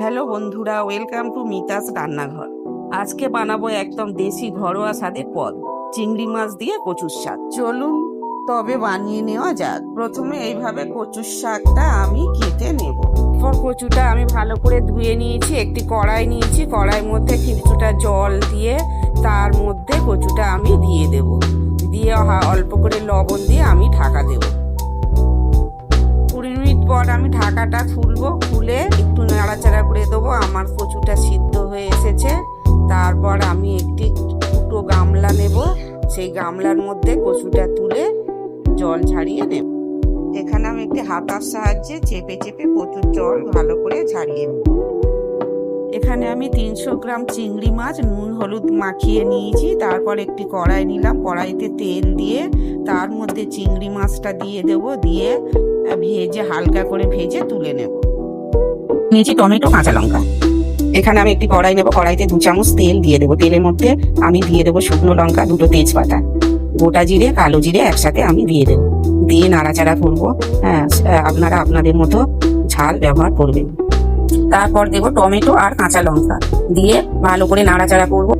Hello বন্ধুরা welcome to Mita's রান্নাঘর। আজকে বানাবো একদম দেশি ঘরোয়া স্বাদের পদ, চিংড়ি মাছ দিয়ে কচুর শাক। চলুন, তবে বানিয়ে নেওয়া যাক। প্রথমে এইভাবে কচুর শাকটা আমি কেটে নেব। কচুটা আমি ভালো করে ধুয়ে নিয়েছি, একটি কড়াই নিয়েছি, কড়াইয়ের মধ্যে কিছুটা জল দিয়ে তার মধ্যে কচুটা আমি দিয়ে দেব। দিয়ে অল্প করে লবণ দিয়ে আমি ঢাকা দেবো। কুড়ি মিনিট পর আমি ঢাকাটা খুলবো, খুলে একটু নাড়াচাড়া করে দেবো। আমার কচুটা সিদ্ধ হয়ে এসেছে। তারপর আমি একটি দুটো গামলা নেব। সেই গামলার মধ্যে কচুটা তুলে জল ঝাড়িয়ে নেব। এখানে আমি একটি হাতার সাহায্যে চেপে চেপে কচুর জল ভালো করে ঝাড়িয়ে নেব। এখানে আমি তিনশো গ্রাম চিংড়ি মাছ, নুন, হলুদ মাখিয়ে নিয়েছি। তারপর একটি কড়াই নিলাম। কড়াইতে তেল দিয়ে তার মধ্যে চিংড়ি মাছটা দিয়ে দেব। দিয়ে ভেজে হালকা করে ভেজে তুলে নেব। নিয়েছি টমেটো কাঁচা লঙ্কা। এখানে আমি একটি কড়াই নেব। কড়াইতে দু চামচ তেল দিয়ে দেবো। তেলের মধ্যে আমি দিয়ে দেবো শুকনো লঙ্কা দুটো তেজপাতা। গোটা জিরে কালো জিরে একসাথে আমি দিয়ে দেবো। দিয়ে নাড়াচাড়া করব। হ্যাঁ আপনারা আপনাদের মতো ঝাল ব্যবহার করবেন। তারপর দেবো টমেটো আর কাঁচা লঙ্কা। দিয়ে ভালো করে নাড়াচাড়া করব।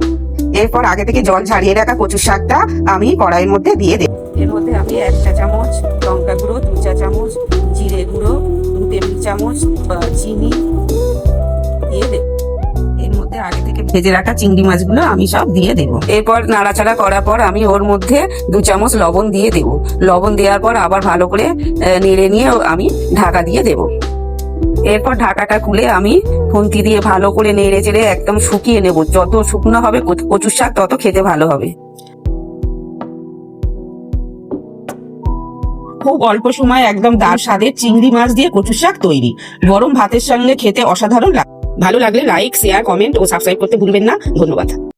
এরপর আগে থেকে জল ঝাড়িয়ে রাখা কচুর শাকটা আমি কড়াইয়ের মধ্যে দিয়ে দেব। এর মধ্যে আমি এক চা চামচ লঙ্কা গুঁড়ো চামচ, জিরে গুঁড়ো, দু টেবিল চামচ চিনি দিয়ে এর মধ্যে আগে থেকে ভেজে রাখা চিংড়ি মাছগুলো আমি সব দিয়ে দেব। এরপর নাড়াচাড়া করার পর আমি ওর মধ্যে দু চামচ লবণ দিয়ে দেব। লবণ দেওয়ার পর আবার ভালো করে নেড়ে নিয়ে আমি ঢাকা দিয়ে দেব। এরপর ঢাকাটা খুলে আমি খুন্তি দিয়ে ভালো করে নেড়ে চেড়ে একদম শুকিয়ে নেব। যত শুকনো হবে কচুর শাক তত খেতে ভালো হবে। খুব অল্প সময় একদম দার স্বাদের চিংড়ি মাছ দিয়ে কচু শাক তৈরি। গরম ভাতের সঙ্গে খেতে অসাধারণ লাগে ভালো লাগলে লাইক শেয়ার কমেন্ট ও সাবস্ক্রাইব করতে ভুলবেন না। ধন্যবাদ।